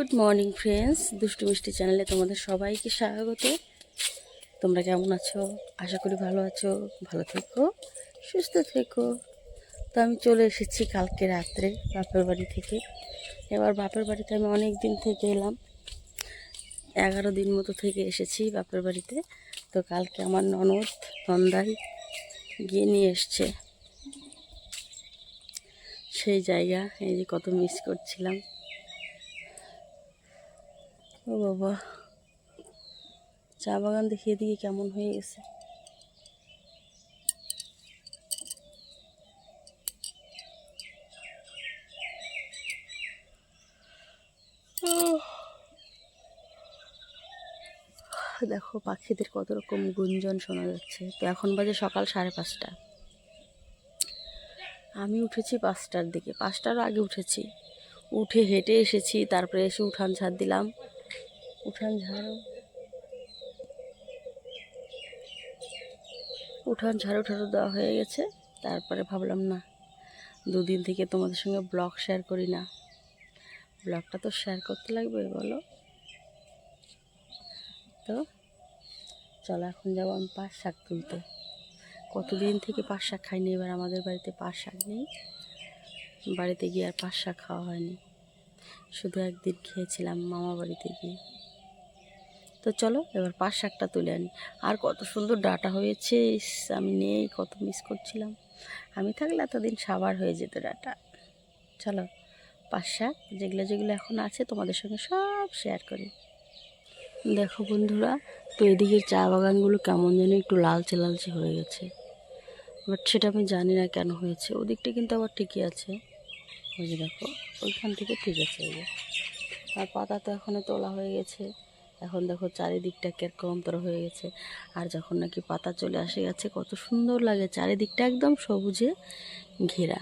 Good morning friends দুষ্টু মিষ্টি চ্যানেলে তোমাদের সবাইকে স্বাগত। তোমরা কেমন আছো? আশা করি ভালো আছো। ভালো থেকো, সুস্থ থেকো। তো আমি চলে এসেছি কালকে রাত্রে বাপের বাড়ি থেকে। এবার বাপের বাড়িতে আমি অনেক দিন থেকে এলাম। এগারো দিন মতো থেকে এসেছি বাপের বাড়িতে। তো কালকে আমার ননদ নন্দাই গিয়ে নিয়ে এসছে। সেই জায়গা, এই যে কত মিস করছিলাম। ও বাবা। চা বাগান দেখিয়ে দিয়ে কেমন হয়ে গেছে। দেখো পাখিদের কত রকম গুঞ্জন শোনা যাচ্ছে। তো এখন বাজে সকাল সাড়ে পাঁচটা। আমি উঠেছি পাঁচটার দিকে। পাঁচটারও আগে উঠেছি। উঠে হেঁটে এসেছি, তারপরে এসে উঠান ঝাড় দিলাম। উঠান ঝাড়ু। উঠান ঝাড়ু ঠাড়ু দেওয়া হয়ে গেছে। তারপরে ভাবলাম, না, দুদিন থেকে তোমাদের সঙ্গে ব্লগ শেয়ার করি না। ব্লগটা তো শেয়ার করতে লাগবে, বলো। তো চলো, এখন যাব আমি পাট শাক তুলতে। কতদিন থেকে পাট শাক খাইনি, এবার আমাদের বাড়িতে পাট শাক নেই। বাড়িতে গিয়ে আর পাট শাক খাওয়া হয়নি। শুধু একদিন খেয়েছিলাম মামা বাড়িতে গিয়ে। তো চলো এবার পাট শাকটা তুলে আনি। আর কত সুন্দর ডাটা হয়েছে আমি নেই, কত মিস করছিলাম। আমি থাকলে এতদিন সাবার হয়ে যেত ডাটা। চলো, পাট শাক যেগুলো যেগুলো এখন আছে তোমাদের সঙ্গে সব শেয়ার করি। দেখো বন্ধুরা, তো এদিকের চা বাগানগুলো কেমন যেন একটু লালচে লালচে হয়ে গেছে। বাট সেটা আমি জানি না কেন হয়েছে, ওদিকটা কিন্তু আবার ঠিকই আছে। ওই যে দেখো, ওইখান থেকে ঠিক আছে। আর পাতা তো এখনও তোলা হয়ে গেছে। এখন দেখো চারিদিকটা কীরকম তোর হয়ে গেছে। আর যখন নাকি পাতা চলে আসে, গেছে, কত সুন্দর লাগে। চারিদিকটা একদম সবুজে ঘেরা।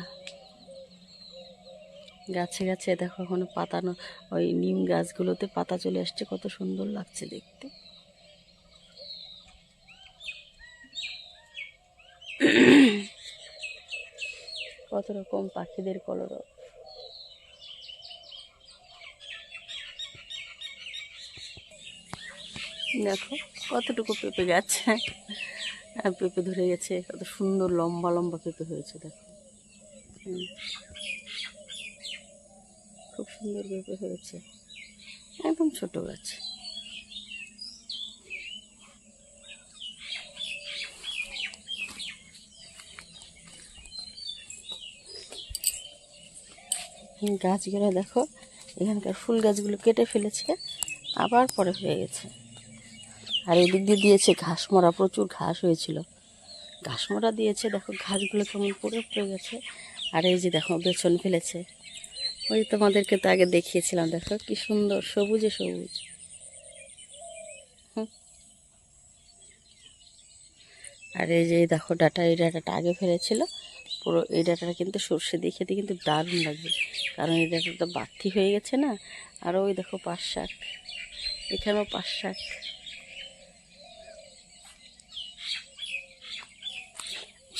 গাছে গাছে দেখো এখন পাতা ন- ওই নিম গাছগুলোতে পাতা চলে আসছে, কত সুন্দর লাগছে দেখতে। কত রকম পাখিদের কলরব। দেখো কতটুকু পেঁপে গাছ। পেঁপে ধরে গেছে, কত সুন্দর লম্বা লম্বা পেঁপে হয়েছে, দেখো। খুব সুন্দর পেঁপে হয়েছে। একদম ছোট গাছ। গাছগুলো দেখো, এখানকার ফুল গাছগুলো কেটে ফেলেছে, আবার পরে হয়ে গেছে। আর এদিক দিয়ে দিয়েছে ঘাস মরা, প্রচুর ঘাস হয়েছিল। ঘাস মরা দিয়েছে, দেখো ঘাসগুলো কেমন পড়ে পড়ে গেছে। আর এই যে দেখো বেছন ফেলেছে। ওই তোমাদেরকে তো আগে দেখিয়েছিলাম, দেখো কি সুন্দর, সবুজে সবুজ। আর এই যে দেখো ডাটা, এই ডাটাটা আগে ফেলেছিল। পুরো এই ডাটাটা কিন্তু সর্ষে দিয়ে খেতে কিন্তু দারুণ লাগবে। কারণ এই ডাটাটা বাড়তি হয়ে গেছে না। আর ওই দেখো পাট শাক। এখানেও পাট শাক।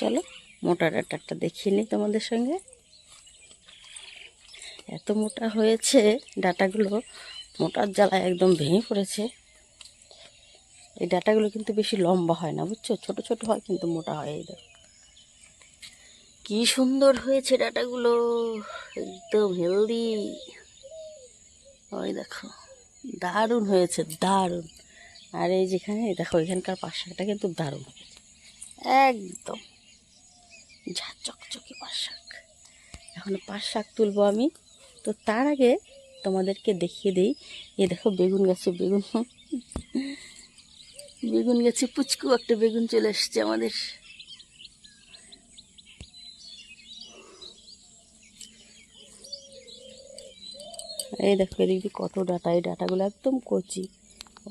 চলো মোটা ডাটাটা দেখিয়ে নিই তোমাদের সঙ্গে। এত মোটা হয়েছে ডাটাগুলো, মোটার জ্বালায় একদম ভেঙে পড়েছে। এই ডাটাগুলো কিন্তু বেশি লম্বা হয় না, বুঝছ? ছোট ছোট হয় কিন্তু মোটা হয় এই কি সুন্দর হয়েছে ডাটাগুলো, একদম হেলদি ওই দেখো, দারুণ হয়েছে, দারুণ। আর এই যেখানে, দেখো, এখানকার পাশ শাকটা কিন্তু দারুণ একদম। ঝা চকচকে পাশ শাক এখন পাশ শাক তুলবো আমি। তো তার আগে তোমাদেরকে দেখিয়ে দিই। এ দেখো বেগুন গাছে বেগুন। বেগুন গাছে পুচকু একটা বেগুন চলে এসছে আমাদের। এই দেখো এদিক কত ডাটা। এই ডাটাগুলো একদম কচি।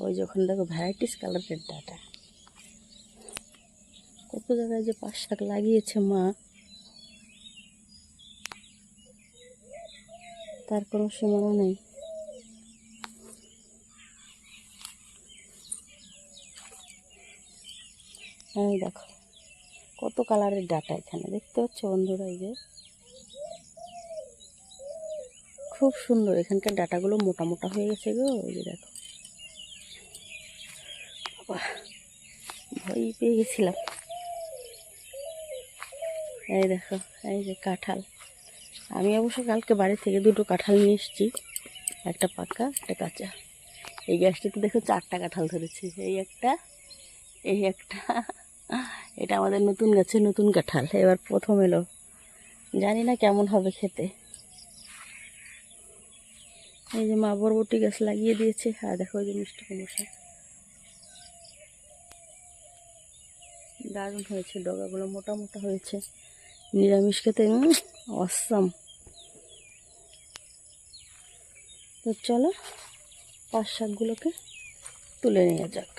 ওই যখন দেখো ভ্যারাইটিস কালারের ডাটা। কত জায়গায় যে পাঁচ শাক লাগিয়েছে মা, তার কোনো সীমানা নেই। হ্যাঁ দেখো, কত কালারের ডাটা এখানে, দেখতে পাচ্ছ বন্ধুরা এই যে? খুব সুন্দর, এখানকার ডাটাগুলো মোটা মোটা হয়ে গেছে গো ওই যে দেখো। ভয় পেয়ে গেছিলাম। এই দেখো, এই যে কাঁঠাল। আমি অবশ্য কালকে বাড়ি থেকে দুটো কাঁঠাল নিয়ে এসেছি, একটা পাকা, একটা কাঁচা। এই গাছটিতে দেখো চারটা কাঁঠাল ধরেছে, এই একটা এই একটা। এটা আমাদের নতুন গাছে নতুন কাঁঠাল, এবার প্রথম এলো। জানি না কেমন হবে খেতে। এই যে মা বরবটি গাছ লাগিয়ে দিয়েছে, আর দেখো ওই যে মিষ্টি কুমড়ো দারুণ হয়েছে, ডগাগুলো মোটা মোটা হয়েছে। নিরামিষ খেতে অসাম। তো চলো পাঁচ শাকগুলোকে তুলে নিয়ে যাক।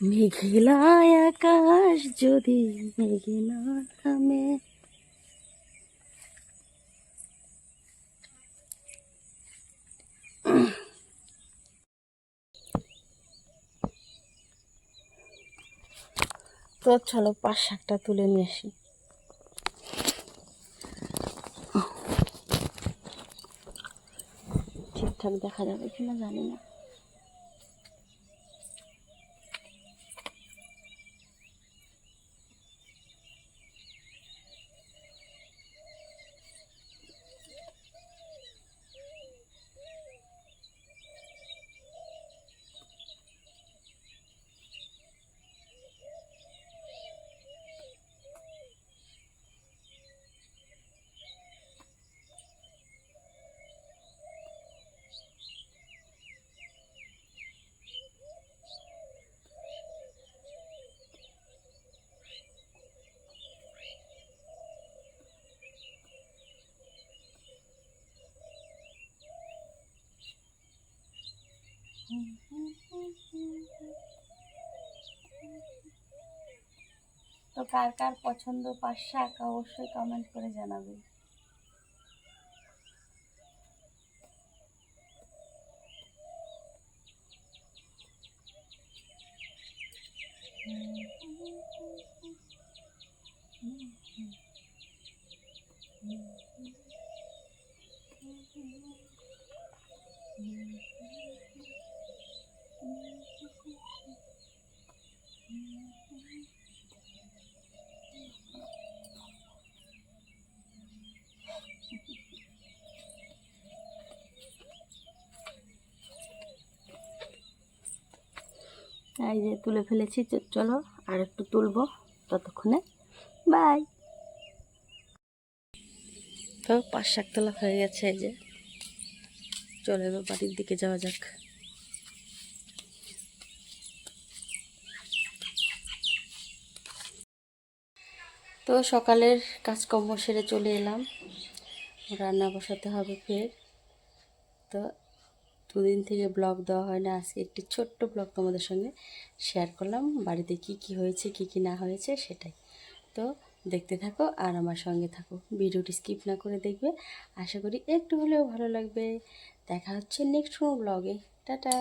মেঘলা আকাশ যদি মেঘে না থামে তো চলো পাশ শাকটা তুলে নিয়ে আসি। ঠিকঠাক দেখা যাবে কিনা জানি না। তো কার কার পছন্দ পাশা অবশ্যই কমেন্ট করে জানাবে। এই যে তুলে ফেলেছি চলো আর একটু তুলবো ততক্ষণে। বাই। তো পাঁচ শাক তোলা হয়ে গেছে এই যে। চলে এবার বাড়ির দিকে যাওয়া যাক। তো সকালের কাজকর্ম সেরে চলে এলাম। রান্না বসাতে হবে ফের। তো দুদিন থেকে ব্লগ দেওয়া হয় না, আজকে একটি ছোট্ট ব্লগ তোমাদের সঙ্গে শেয়ার করলাম। বাড়িতে কি কি হয়েছে, কি কি না হয়েছে সেটাই। তো দেখতে থাকো আর আমার সঙ্গে থাকো। ভিডিওটি স্কিপ না করে দেখবে। আশা করি একটু হলেও ভালো লাগবে। দেখা হচ্ছে নেক্সট কোনো ব্লগে টাটা!